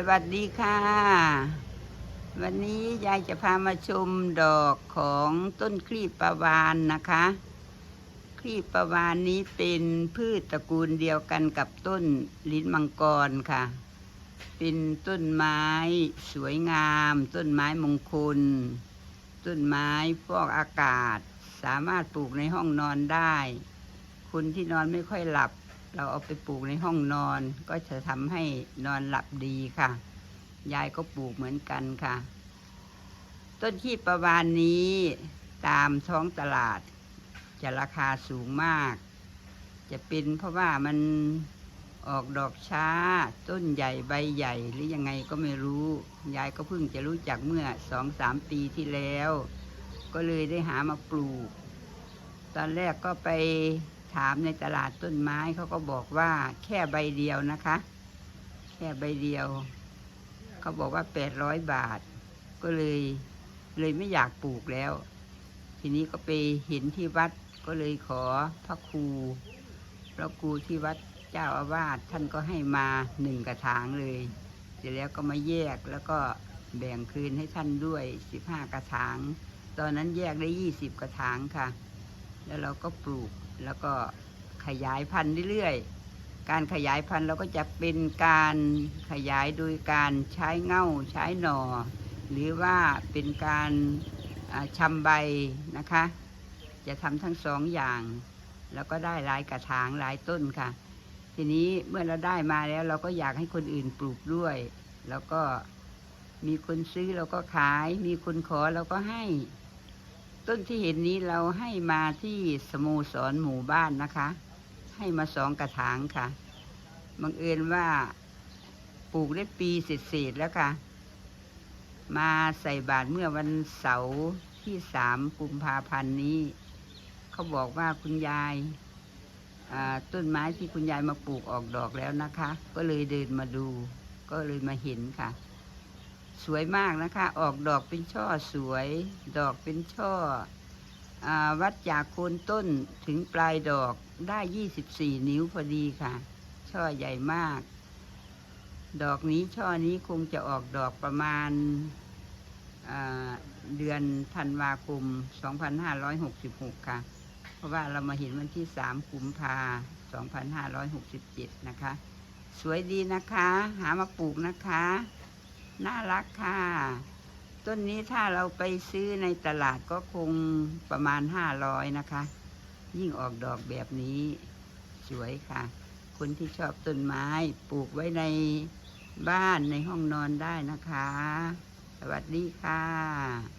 สวัสดีค่ะ วันนี้ยายจะพามาชมดอกของต้นคลีบประวานนะคะ คลีบประวานนี้เป็นพืชตระกูลเดียวกันกับต้นลิ้นมังกรค่ะ เป็นต้นไม้สวยงาม ต้นไม้มงคล ต้นไม้ฟอกอากาศ สามารถปลูกในห้องนอนได้ คนที่นอนไม่ค่อยหลับ เราเอาไปปลูกในห้องนอน ก็จะทำให้นอนหลับดีค่ะ ยายก็ปลูกเหมือนกันค่ะ ต้นขี้ประวานนี้ตามท้องตลาด จะราคาสูงมาก จะเป็นเพราะว่ามันออกดอกช้า ต้นใหญ่ใบใหญ่หรือยังไงก็ไม่รู้ ยายก็เพิ่งจะรู้จักเมื่อสองสามปีที่แล้ว ก็เลยได้หามาปลูก ตอนแรกก็ไป ถามในตลาดต้นไม้เขาก็บอกว่าแค่ใบเดียวนะคะ แค่ใบเดียว เขาบอกว่าแปดร้อยบาท ก็เลยเลยไม่อยากปลูกแล้ว ทีนี้ก็ไปเห็นที่วัดก็เลยขอพระครูพระครูที่วัดเจ้าอาวาสท่านก็ให้มาหนึ่งกระถางเลยเสร็จแล้วก็มาแยกแล้วก็แบ่งคืนให้ท่านด้วยสิบห้ากระถาง ตอนนั้นแยกได้ยี่สิบกระถางค่ะ แล้วเราก็ปลูกแล้วก็ขยายพันธุ์เรื่อยๆ การขยายพันธุ์เราก็จะเป็นการขยายโดยการใช้เง่าใช้หน่อ หรือว่าเป็นการอ่าชำใบนะคะ จะทำทั้งสองอย่าง แล้วก็ได้หลายกระถางหลายต้นค่ะ ทีนี้เมื่อเราได้มาแล้วเราก็อยากให้คนอื่นปลูกด้วย แล้วก็มีคนซื้อเราก็ขาย มีคนขอเราก็ให้ ต้นที่เห็นนี้เราให้มาที่สโมสรหมู่บ้านนะคะ ให้มาสองกระถางค่ะบังเอิญว่าปลูกได้ปีเศษๆแล้วค่ะ มาใส่บาตรเมื่อวันเสาร์ที่สามกุมภาพันธ์นี้ เขาบอกว่าคุณยายาต้นไม้ที่คุณยายมาปลูกออกดอกแล้วนะคะ ก็เลยเดินมาดู ก็เลยมาเห็นค่ะ สวยมากนะคะ ออกดอกเป็นช่อสวย ดอกเป็นช่ออวัดจากโคนต้นถึงปลายดอกได้ 24 นิ้วพอดีค่ะ ช่อใหญ่มาก ดอกนี้ช่อนี้คงจะออกดอกประมาณเดือนธันวาคม 2566 ค่ะ เพราะว่าเรามาเห็นวันที่ 3 กุมภา2567 นะคะ สวยดีนะคะ หามาปลูกนะคะ น่ารักค่ะ ต้นนี้ถ้าเราไปซื้อในตลาดก็คงประมาณห้าร้อยนะคะ ยิ่งออกดอกแบบนี้สวยค่ะ คนที่ชอบต้นไม้ปลูกไว้ในบ้านในห้องนอนได้นะคะ สวัสดีค่ะ